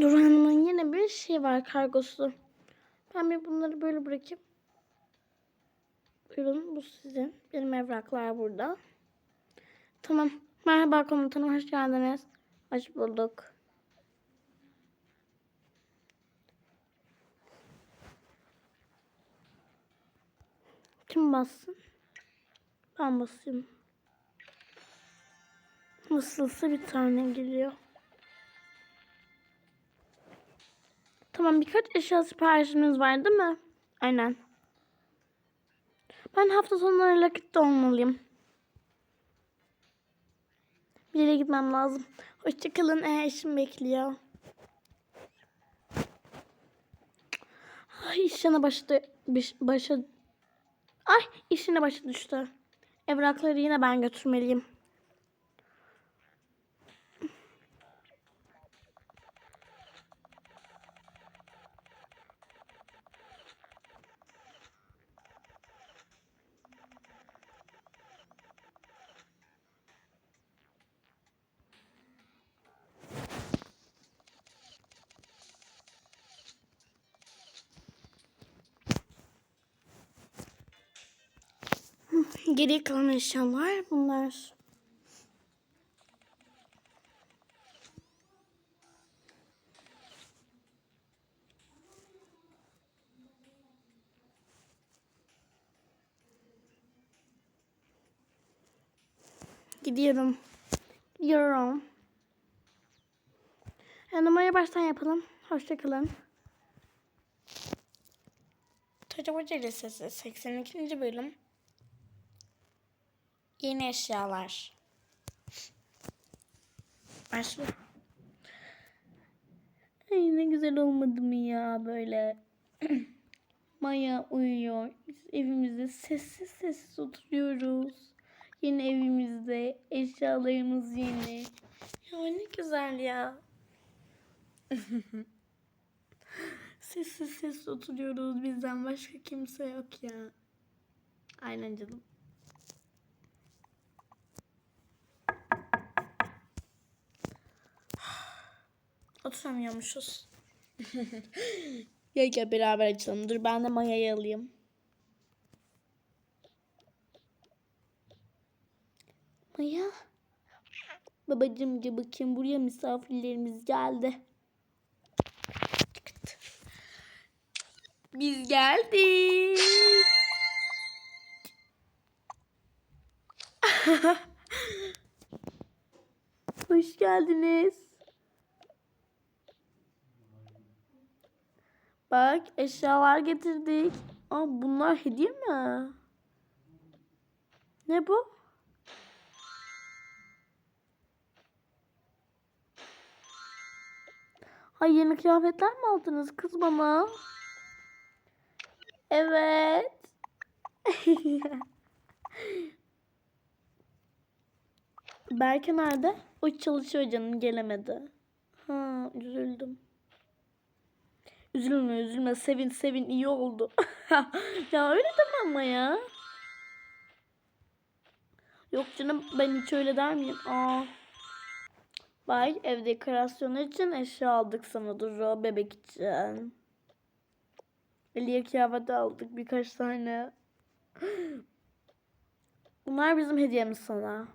Dur Hanım'ın yine bir şey var kargosu. Ben bir bunları böyle bırakayım. Buyurun bu sizin. Benim evraklar burada. Tamam. Merhaba komutanım hoş geldiniz. Hoş bulduk. Kim bassın? Ben basayım. Nasılsa bir tane geliyor. Tamam birkaç eşya siparişimiz var değil mi? Aynen. Ben hafta sonları Lakit'te olmalıyım. Bir yere gitmem lazım. Hoşçakalın. Ee, eşim bekliyor. Ay işine başladı. Baş, başa... Ay işine başı düştü. Evrakları yine ben götürmeliyim. Geriye kalan eşyalar bunlar. Gidiyorum. Gidiyorum. Numarayı baştan yapalım. Hoşçakalın. Çocuk Hoca Lisesi 82. bölüm. Yeni eşyalar. Başla. Ay ne güzel olmadı mı ya böyle. Maya uyuyor. Biz evimizde sessiz sessiz oturuyoruz. Yeni evimizde eşyalarımız yeni. Ya ne güzel ya. sessiz sessiz oturuyoruz. Bizden başka kimse yok ya. Aynen canım. Oturamıyormuşuz. gel gel beraber açalım. Dur ben de Maya'yı alayım. Maya. Babacım bakayım buraya misafirlerimiz geldi. Biz geldik. Hoş geldiniz. Bak eşyalar getirdik. Aa, bunlar hediye mi? Ne bu? Ay yeni kıyafetler mi aldınız kız bana? Evet. Berke nerede? O çalışıyor canım gelemedi. Ha üzüldüm. Üzülme üzülme sevin sevin iyi oldu. ya öyle deme ama ya. Yok canım ben hiç öyle der miyim? Aa. Bak ev dekorasyonu için eşya aldık sana Duru bebek için. Eliye kıyafet aldık birkaç tane. Bunlar bizim hediyemiz sana.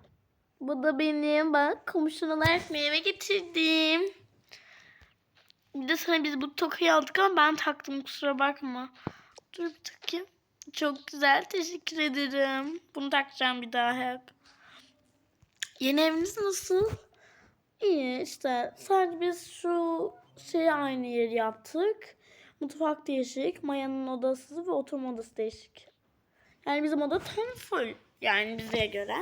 Bu da benim bak komşun olarak meyve getirdim. Bir de sana biz bu tokayı aldık ama ben taktım kusura bakma. Dur bir takayım. Çok güzel teşekkür ederim. Bunu takacağım bir daha hep. Yeni eviniz nasıl? İyi işte sadece biz şu şeyi aynı yeri yaptık. Mutfak değişik, Maya'nın odası ve oturma odası değişik. Yani bizim oda tam full yani bize göre.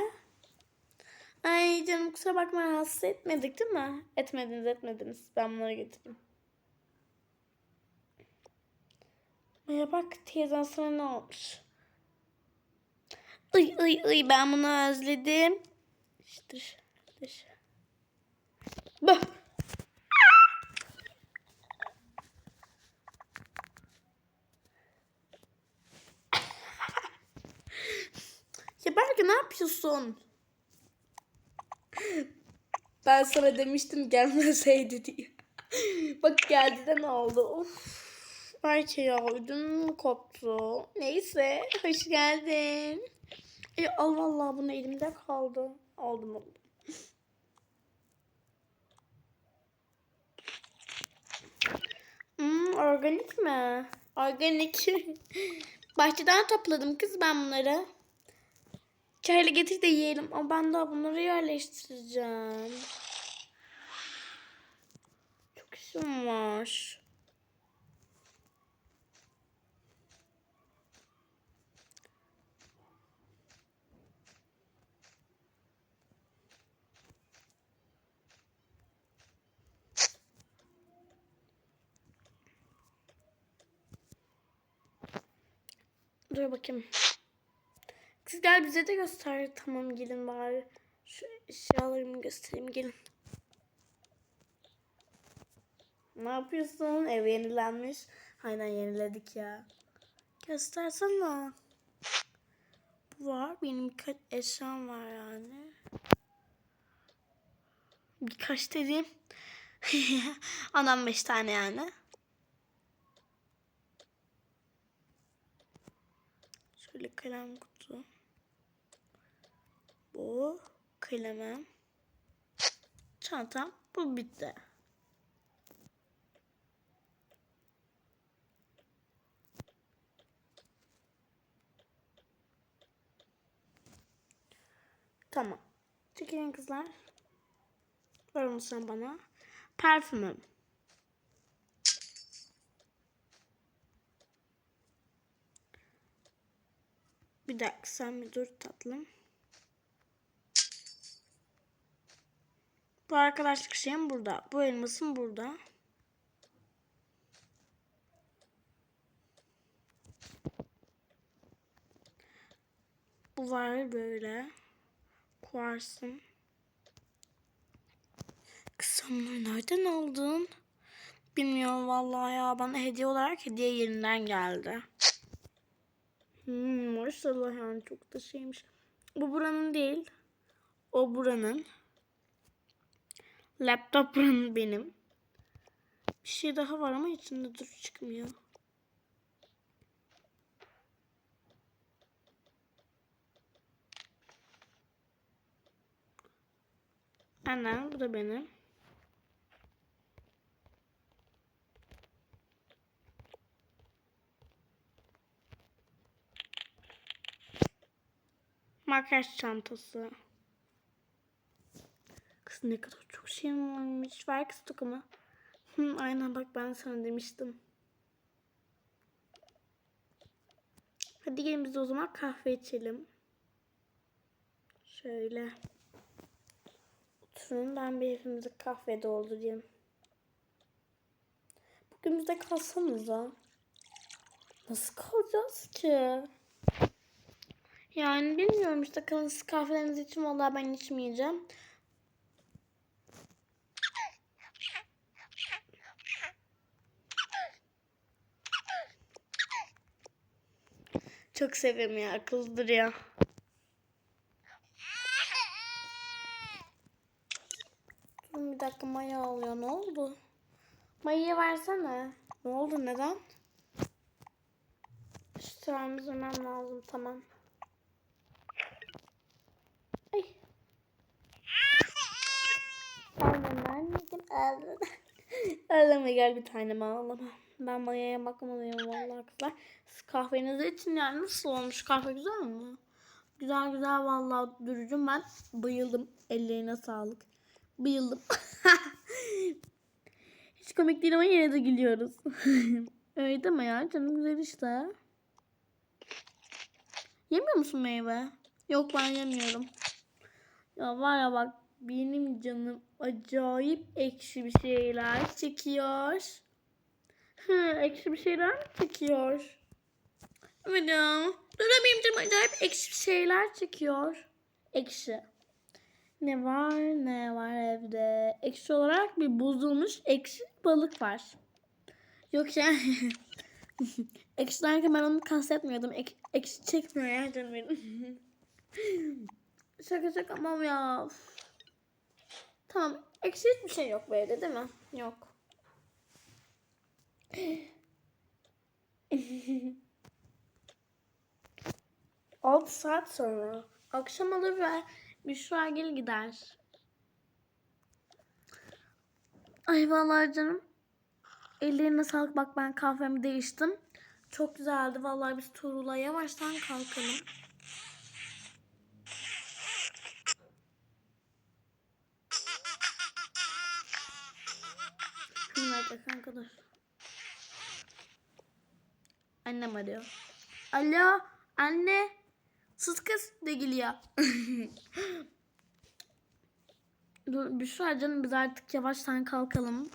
Ay canım kusura bakma rahatsız etmedik değil mi? Etmediniz etmediniz. Ben bunları getirdim. Maya bak teyzen sana ne olmuş? Ay ay ay ben bunu özledim. İşte dış. Bak. ya Berke ne yapıyorsun? Ben sana demiştim gelmeseydi diye. Bak geldi de ne oldu? Of. Belki ya ödüm koptu. Neyse hoş geldin. E, Allah Allah bunu elimde kaldı. Aldım aldım. Hmm, organik mi? Organik. Bahçeden topladım kız ben bunları. Çayla getir de yiyelim. Ama ben daha bunları yerleştireceğim. Çok işim var. Dur bakayım. Kız gel bize de göster. Tamam gelin bari. Şu eşyalarımı göstereyim gelin. Ne yapıyorsun? Ev yenilenmiş. Aynen yeniledik ya. Göstersene. Bu var. Benim birkaç eşyam var yani. Birkaç dediğim. Anam beş tane yani. Şöyle kalem kutu. Bu kalemim. Çantam. Bu bitti. Tamam. Çekilin kızlar. Ver onu bana. Parfümüm. Bir dakika sen bir dur tatlım. Bu arkadaşlık şeyim burada. Bu elmasım burada. Bu var böyle. Kuarsın. Kız sen bunları nereden aldın? Bilmiyorum vallahi ya. Bana hediye olarak hediye yerinden geldi. Hmm, maşallah yani çok da şeymiş. Bu buranın değil. O buranın. Laptop buranın benim. Bir şey daha var ama içinde dur çıkmıyor. Anne bu da benim. Makyaj çantası. Kız ne kadar çok şey varmış. Ver kız tokamı. Hı, aynen bak ben sana demiştim. Hadi gelin biz o zaman kahve içelim. Şöyle. Oturun ben bir hepimize kahve doldurayım. Bugün bizde kalsanıza. Nasıl kalacağız ki? Yani bilmiyorum işte kalın siz kahvelerinizi için vallahi ben içmeyeceğim. Çok seviyorum ya akıllıdır ya. Bir dakika Maya ağlıyor ne oldu? Maya'ya versene. Ne oldu neden? Şu temizlemem lazım tamam. Ay. Anneciğim ağlama. ağlama gel bir tanem ağlama. Ben Maya'ya bakmalıyım vallahi kızlar. Siz kahvenizi için yani nasıl olmuş kahve güzel mi? Güzel güzel vallahi durucum ben bayıldım. Ellerine sağlık. Bayıldım. Hiç komik değil ama yine de gülüyoruz. Öyle deme ya canım güzel işte. Yemiyor musun meyve? Yok ben yemiyorum. Ya var ya bak benim canım acayip ekşi bir şeyler çekiyor. Hı, ekşi bir şeyler mi çekiyor? Evet ya. Dur benim canım acayip ekşi bir şeyler çekiyor. Ekşi. Ne var ne var evde? Ekşi olarak bir bozulmuş ekşi balık var. Yok ya. ekşi derken ben onu kastetmiyordum. Ek, ekşi çekmiyor ya canım benim. şaka şaka ama ya. Tamam. Ekşi hiçbir şey yok bu evde değil mi? Yok. Altı saat sonra. Akşam olur ve Büşra gel gider. Ay vallahi canım. Ellerine sağlık. Bak ben kahvemi değiştim. Çok güzeldi. Vallahi biz Tuğrul'a yavaştan kalkalım. Dakika kanka dur. Annem arıyor. Alo anne. Sus kız de geliyor. dur Büşra canım biz artık yavaştan kalkalım.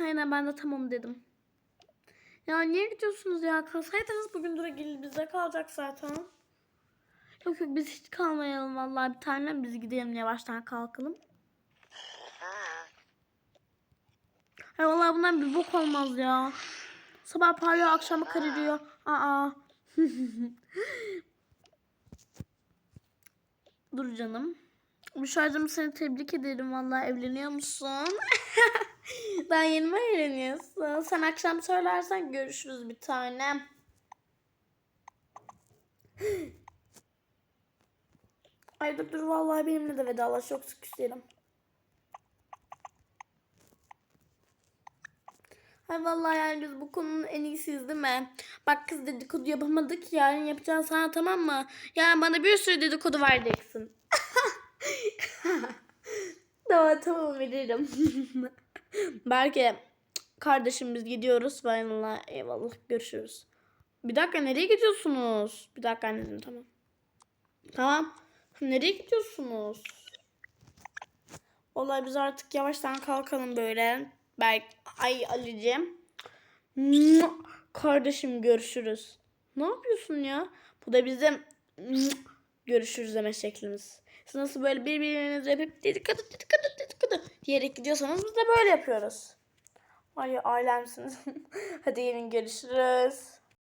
Aynen ben de tamam dedim. Ya niye gidiyorsunuz ya? Kalsaydınız bugün dura gelin bizde kalacak zaten. Yok yok biz hiç kalmayalım vallahi bir tanem biz gidelim yavaştan kalkalım. Ay vallahi bundan bir bok olmaz ya. Sabah parlıyor akşama kararıyor. Aa. Dur canım. Müşahcığım seni tebrik ederim vallahi evleniyor musun? Daha yeni mi evleniyorsun? Sen akşam söylersen görüşürüz bir tanem. Ay dur dur vallahi benimle de vedalaş yoksa küserim. Ay vallahi yani biz bu konunun en iyisiyiz değil mi? Bak kız dedikodu yapamadık yarın yapacağız sana tamam mı? Yani bana bir sürü dedikodu vereceksin. tamam tamam veririm. Belki kardeşim biz gidiyoruz. Vallahi eyvallah görüşürüz. Bir dakika nereye gidiyorsunuz? Bir dakika anneciğim tamam. Tamam. Nereye gidiyorsunuz? Olay biz artık yavaştan kalkalım böyle. Belki ay Ali'cim. Kardeşim görüşürüz. Ne yapıyorsun ya? Bu da bizim görüşürüz deme şeklimiz. Siz nasıl böyle birbirinizi yapıp dedikodu dedikodu dedikodu diyerek gidiyorsanız biz de böyle yapıyoruz. Ay ailemsiniz. Hadi gelin görüşürüz.